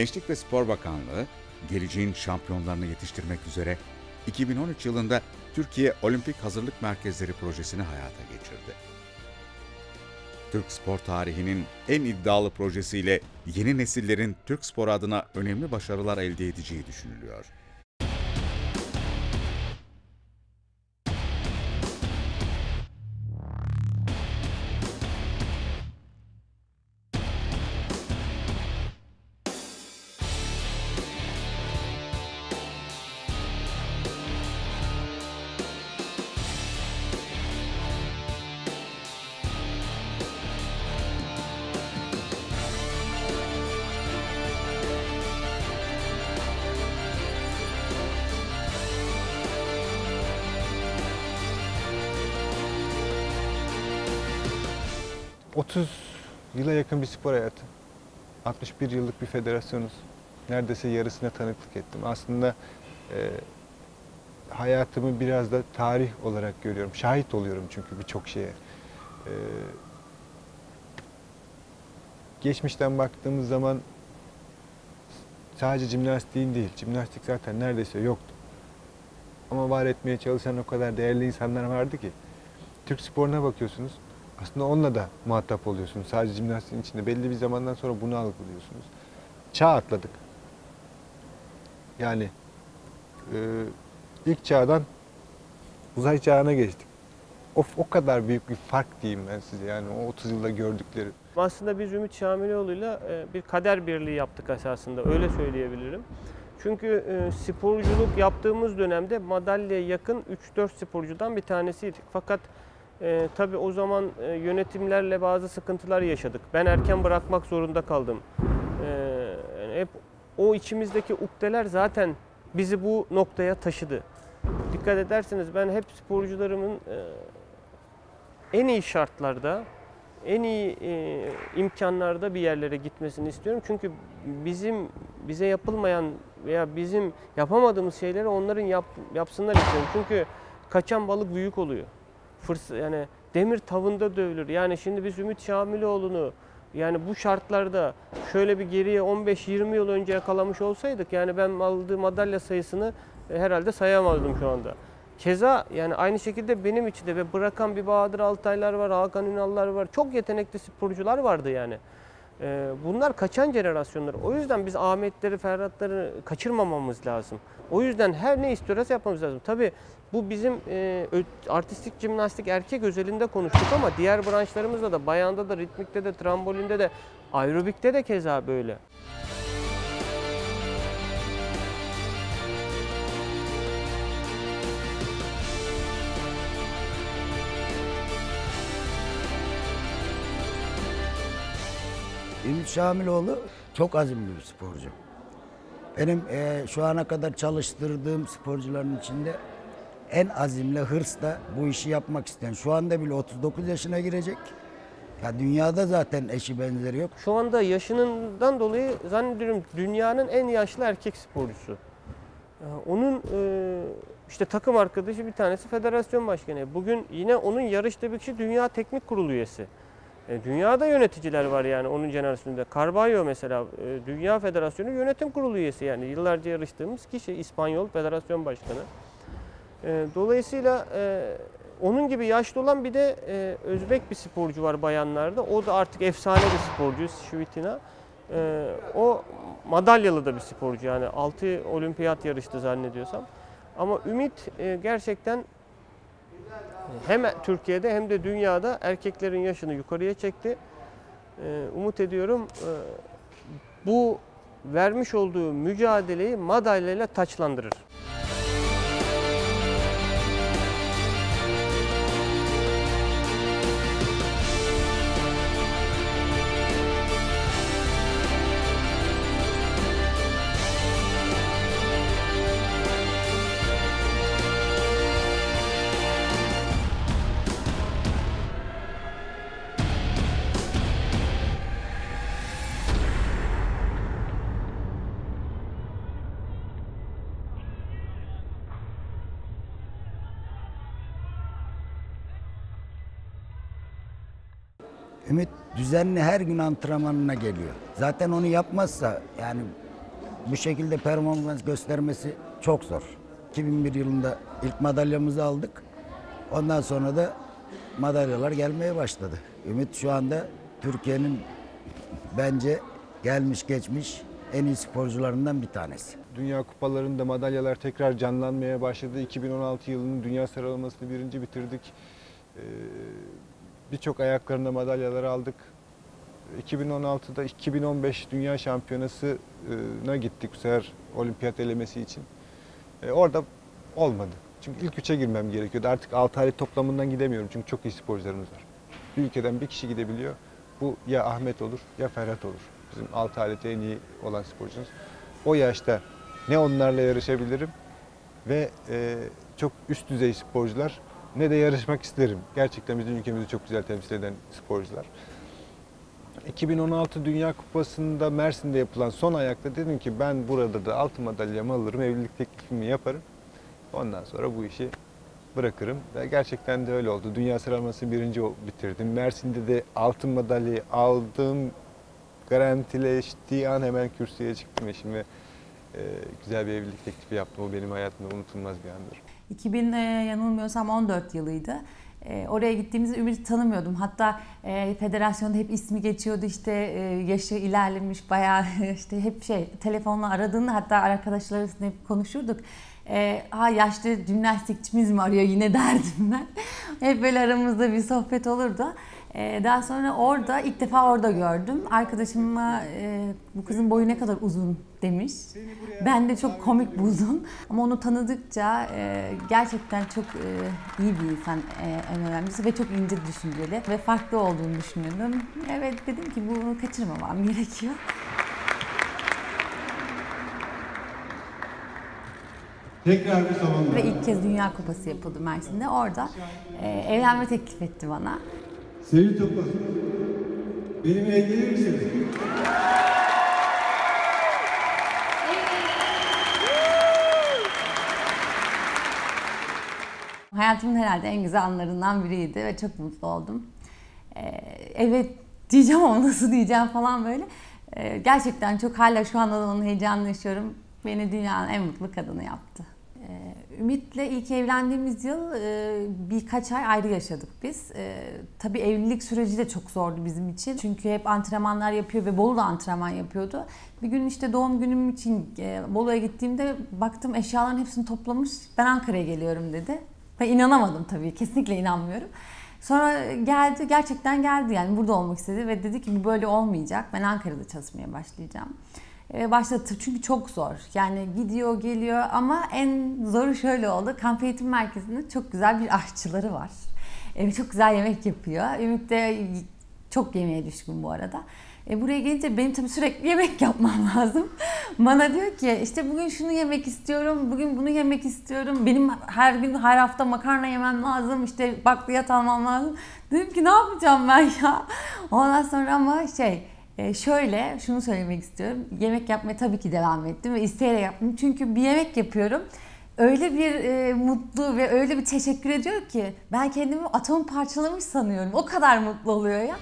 Gençlik ve Spor Bakanlığı, geleceğin şampiyonlarını yetiştirmek üzere 2013 yılında Türkiye Olimpik Hazırlık Merkezleri projesini hayata geçirdi. Türk spor tarihinin en iddialı projesiyle yeni nesillerin Türk spor adına önemli başarılar elde edeceği düşünülüyor. 30 yıla yakın bir spor hayatı. 61 yıllık bir federasyonuz. Neredeyse yarısına tanıklık ettim. Aslında e, hayatımı biraz da tarih olarak görüyorum. Şahit oluyorum çünkü birçok şeye. E, geçmişten baktığımız zaman sadece jimnastiğin değil, jimnastik zaten neredeyse yoktu. Ama var etmeye çalışan o kadar değerli insanlar vardı ki. Türk sporuna bakıyorsunuz, aslında onunla da muhatap oluyorsunuz. Sadece jimnastiğin içinde belli bir zamandan sonra bunu algılıyorsunuz. Çağ atladık. Yani e, ilk çağdan uzay çağına geçtik. O, o kadar büyük bir fark diyeyim ben size yani o 30 yılda gördüklerim. Aslında biz Ümit Şamiloğlu'yla e, bir kader birliği yaptık esasında öyle söyleyebilirim. Çünkü e, sporculuk yaptığımız dönemde madalyaya yakın 3-4 sporcudan bir tanesiydik. Fakat e, tabii o zaman e, yönetimlerle bazı sıkıntılar yaşadık. Ben erken bırakmak zorunda kaldım. E, yani hep o içimizdeki ukdeler zaten bizi bu noktaya taşıdı. Dikkat ederseniz ben hep sporcularımın e, en iyi şartlarda, en iyi e, imkanlarda bir yerlere gitmesini istiyorum. Çünkü bizim bize yapılmayan veya bizim yapamadığımız şeyleri onların yap, yapsınlar istiyorum. Çünkü kaçan balık büyük oluyor. Fırs yani demir tavında dövülür. Yani şimdi biz Ümit Şamiloğlu'nu yani bu şartlarda şöyle bir geriye 15-20 yıl önce yakalamış olsaydık yani ben aldığım madalya sayısını e, herhalde sayamazdım şu anda. Keza yani aynı şekilde benim için de ve bırakan bir Bahadır Altaylar var, Hakan Ünallar var. Çok yetenekli sporcular vardı yani. Ee, bunlar kaçan jenerasyonlar. O yüzden biz Ahmetleri, Ferhatları kaçırmamamız lazım. O yüzden her ne istiyorsa yapmamız lazım. Tabii bu bizim e, artistik jimnastik erkek özelinde konuştuk ama diğer branşlarımızda da bayanda da, ritmikte de, trambolinde de, aerobikte de keza böyle. Ümit Şamiloğlu çok azimli bir sporcu. Benim eee, şu ana kadar çalıştırdığım sporcuların içinde en azimli, hırsla bu işi yapmak isteyen. Şu anda bile 39 yaşına girecek. Ya dünyada zaten eşi benzeri yok. Şu anda yaşından dolayı zannediyorum dünyanın en yaşlı erkek sporcusu. Ee, Onun e, işte takım arkadaşı bir tanesi federasyon başkanı. Bugün yine onun yarıştığı bir kişi Dünya Teknik Kurulu üyesi. E, Dünyada yöneticiler var yani onun jenerasyonunda. Carballo mesela e, Dünya Federasyonu Yönetim Kurulu üyesi yani yıllarca yarıştığımız kişi İspanyol Federasyon Başkanı. E, Dolayısıyla e, onun gibi yaşlı olan bir de e, Özbek bir sporcu var bayanlarda. O da artık efsane bir sporcu Şvitina. E, o madalyalı da bir sporcu yani 6 olimpiyat yarıştı zannediyorsam. Ama Ümit e, gerçekten hem Türkiye'de hem de dünyada erkeklerin yaşını yukarıya çekti. E, umut ediyorum bu vermiş olduğu mücadeleyi madalyayla taçlandırır. Ümit düzenli her gün antrenmanına geliyor. Zaten onu yapmazsa yani bu şekilde performans göstermesi çok zor. 2001 yılında ilk madalyamızı aldık. Ondan sonra da madalyalar gelmeye başladı. Ümit şu anda Türkiye'nin bence gelmiş geçmiş en iyi sporcularından bir tanesi. Dünya kupalarında madalyalar tekrar canlanmaya başladı. 2016 yılının dünya sıralamasını birinci bitirdik. Ee, Birçok ayaklarında madalyalar aldık. 2016'da 2015 Dünya Şampiyonası'na gittik bu sefer olimpiyat elemesi için. Ee, Orada olmadı. Çünkü ilk üçe girmem gerekiyordu. Artık 6 aylık toplamından gidemiyorum çünkü çok iyi sporcularımız var. Bir ülkeden bir kişi gidebiliyor. Bu ya Ahmet olur ya Ferhat olur. Bizim 6 aylıkta en iyi olan sporcumuz. O yaşta ne onlarla yarışabilirim ve e, çok üst düzey sporcular ne de yarışmak isterim. Gerçekten bizim ülkemizi çok güzel temsil eden sporcular. 2016 Dünya Kupası'nda Mersin'de yapılan son ayakta dedim ki ben burada da altın madalyamı alırım, evlilik teklifimi yaparım. Ondan sonra bu işi bırakırım. Ve gerçekten de öyle oldu. Dünya sıralamasını birinci bitirdim. Mersin'de de altın madalyayı aldım. Garantileştiği an hemen kürsüye çıktım eşim ve e, güzel bir evlilik teklifi yaptım. O benim hayatımda unutulmaz bir andır. 2000 e, yanılmıyorsam 14 yılıydı. E, oraya gittiğimizde Ümit'i tanımıyordum. Hatta e, federasyonda hep ismi geçiyordu işte e, yaşı ilerlemiş bayağı işte hep şey telefonla aradığında hatta arkadaşlar arasında hep konuşurduk. E, ha yaşlı jimnastikçimiz mi arıyor yine derdim ben. hep böyle aramızda bir sohbet olurdu. E, daha sonra orada ilk defa orada gördüm. Arkadaşıma e, bu kızın boyu ne kadar uzun demiş. Ben de çok komik buldum. Ama onu tanıdıkça e, gerçekten çok e, iyi bir insan en önemlisi ve çok ince düşünceli ve farklı olduğunu düşünüyordum. Evet dedim ki bunu kaçırmamam gerekiyor. Tekrar bir savunma. Ve ilk kez Dünya Kupası yapıldı Mersin'de. Orada e, evlenme teklif etti bana. Sevgili Toprak, benimle ilgilenir misiniz? Hayatımın herhalde en güzel anlarından biriydi ve çok mutlu oldum. Ee, evet diyeceğim ama nasıl diyeceğim falan böyle. Ee, gerçekten çok hala şu anda da onun heyecanını yaşıyorum. Beni dünyanın en mutlu kadını yaptı. Ümit'le ilk evlendiğimiz yıl e, birkaç ay ayrı yaşadık biz. Ee, tabii evlilik süreci de çok zordu bizim için. Çünkü hep antrenmanlar yapıyor ve Bolu da antrenman yapıyordu. Bir gün işte doğum günüm için e, Bolu'ya gittiğimde baktım eşyaların hepsini toplamış. Ben Ankara'ya geliyorum dedi. Ben inanamadım tabii. Kesinlikle inanmıyorum. Sonra geldi, gerçekten geldi yani burada olmak istedi ve dedi ki bu böyle olmayacak. Ben Ankara'da çalışmaya başlayacağım. Ee, başladı çünkü çok zor. Yani gidiyor geliyor ama en zoru şöyle oldu. Kamp eğitim merkezinde çok güzel bir aşçıları var. Ee, çok güzel yemek yapıyor. Ümit de çok yemeğe düşkün bu arada. E buraya gelince benim tabii sürekli yemek yapmam lazım. Bana diyor ki işte bugün şunu yemek istiyorum, bugün bunu yemek istiyorum. Benim her gün her hafta makarna yemem lazım, işte bakliyat almam lazım. Dedim ki ne yapacağım ben ya? Ondan sonra ama şey e, şöyle şunu söylemek istiyorum. Yemek yapmaya tabii ki devam ettim ve isteyerek yaptım. Çünkü bir yemek yapıyorum. Öyle bir e, mutlu ve öyle bir teşekkür ediyor ki ben kendimi atom parçalamış sanıyorum. O kadar mutlu oluyor ya.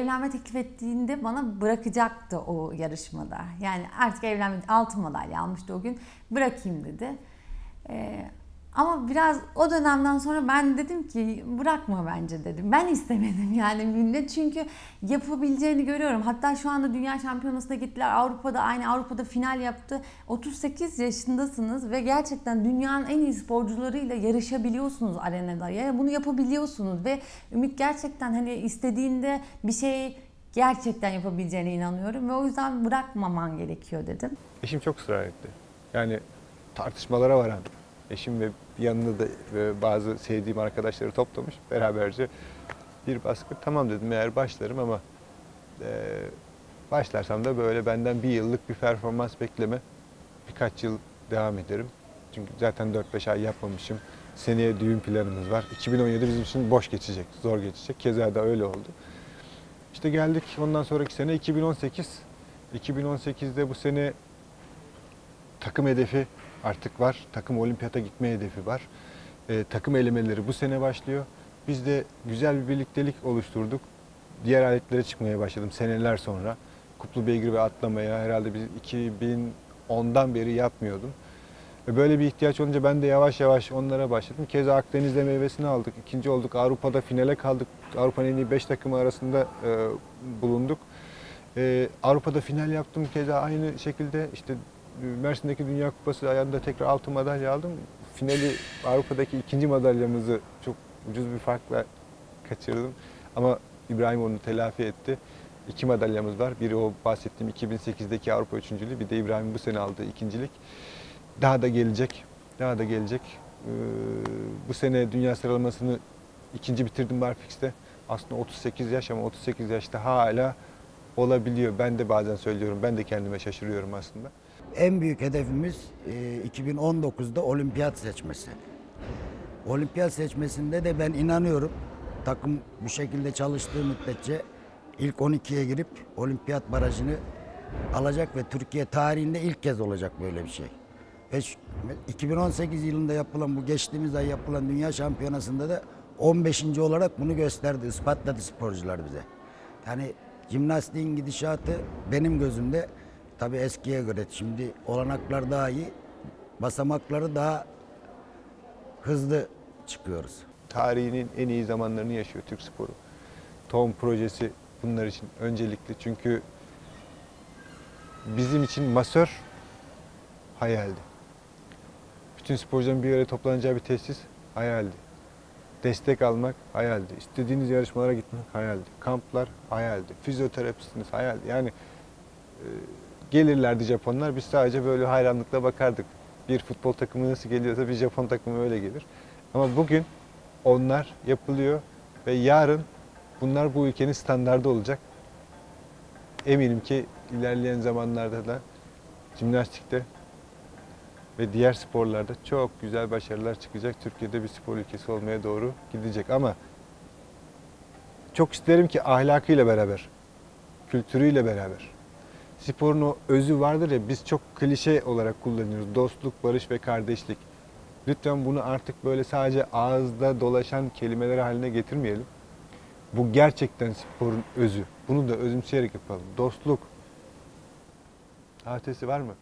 Evlenme teklif ettiğinde bana bırakacaktı o yarışmada. Yani artık evlenme altın madalya almıştı o gün. Bırakayım dedi. Ee, ama biraz o dönemden sonra ben dedim ki bırakma bence dedim. Ben istemedim yani günde çünkü yapabileceğini görüyorum. Hatta şu anda Dünya Şampiyonası'na gittiler. Avrupa'da aynı Avrupa'da final yaptı. 38 yaşındasınız ve gerçekten dünyanın en iyi sporcularıyla yarışabiliyorsunuz arenada. Yani bunu yapabiliyorsunuz ve Ümit gerçekten hani istediğinde bir şey gerçekten yapabileceğine inanıyorum ve o yüzden bırakmaman gerekiyor dedim. Eşim çok ısrar etti. Yani tartışmalara varan eşim ve yanında da e, bazı sevdiğim arkadaşları toplamış beraberce bir baskı. Tamam dedim eğer başlarım ama e, başlarsam da böyle benden bir yıllık bir performans bekleme. Birkaç yıl devam ederim. Çünkü zaten 4-5 ay yapmamışım. Seneye düğün planımız var. 2017 bizim için boş geçecek, zor geçecek. Keza da öyle oldu. İşte geldik ondan sonraki sene 2018. 2018'de bu sene takım hedefi artık var. Takım olimpiyata gitme hedefi var. Ee, takım elemeleri bu sene başlıyor. Biz de güzel bir birliktelik oluşturduk. Diğer aletlere çıkmaya başladım seneler sonra. Kuplu beygir ve atlamaya herhalde biz 2010'dan beri yapmıyordum. Böyle bir ihtiyaç olunca ben de yavaş yavaş onlara başladım. Keza Akdeniz'de meyvesini aldık. İkinci olduk. Avrupa'da finale kaldık. Avrupa'nın en iyi 5 takımı arasında e, bulunduk. E, Avrupa'da final yaptım. Keza aynı şekilde işte e, Mersin'deki Dünya Kupası ayağında tekrar altın madalya aldım. Finali Avrupa'daki ikinci madalyamızı çok ucuz bir farkla kaçırdım. Ama İbrahim onu telafi etti. İki madalyamız var. Biri o bahsettiğim 2008'deki Avrupa üçüncülüğü. Bir de İbrahim bu sene aldığı ikincilik. Daha da gelecek. Daha da gelecek. Ee, bu sene dünya sıralamasını ikinci bitirdim Barfix'te. Aslında 38 yaş ama 38 yaşta hala olabiliyor. Ben de bazen söylüyorum. Ben de kendime şaşırıyorum aslında. En büyük hedefimiz e, 2019'da olimpiyat seçmesi. Olimpiyat seçmesinde de ben inanıyorum takım bu şekilde çalıştığı müddetçe ilk 12'ye girip olimpiyat barajını alacak ve Türkiye tarihinde ilk kez olacak böyle bir şey. Ve şu- 2018 yılında yapılan bu geçtiğimiz ay yapılan dünya şampiyonasında da 15. olarak bunu gösterdi, ispatladı sporcular bize. Yani jimnastiğin gidişatı benim gözümde tabii eskiye göre şimdi olanaklar daha iyi, basamakları daha hızlı çıkıyoruz. tarihinin en iyi zamanlarını yaşıyor Türk sporu. Tom projesi bunlar için öncelikli. Çünkü bizim için masör hayaldi. Bütün sporcuların bir araya toplanacağı bir tesis hayaldi. Destek almak hayaldi. İstediğiniz yarışmalara gitmek hayaldi. Kamplar hayaldi. Fizyoterapistiniz hayaldi. Yani e, gelirlerdi Japonlar. Biz sadece böyle hayranlıkla bakardık. Bir futbol takımı nasıl geliyorsa bir Japon takımı öyle gelir. Ama bugün onlar yapılıyor ve yarın bunlar bu ülkenin standardı olacak. Eminim ki ilerleyen zamanlarda da jimnastikte ve diğer sporlarda çok güzel başarılar çıkacak. Türkiye'de bir spor ülkesi olmaya doğru gidecek ama çok isterim ki ahlakıyla beraber, kültürüyle beraber. Sporun o özü vardır ya biz çok klişe olarak kullanıyoruz. Dostluk, barış ve kardeşlik. Lütfen bunu artık böyle sadece ağızda dolaşan kelimeler haline getirmeyelim. Bu gerçekten sporun özü. Bunu da özümseyerek yapalım. Dostluk. Ötesi var mı?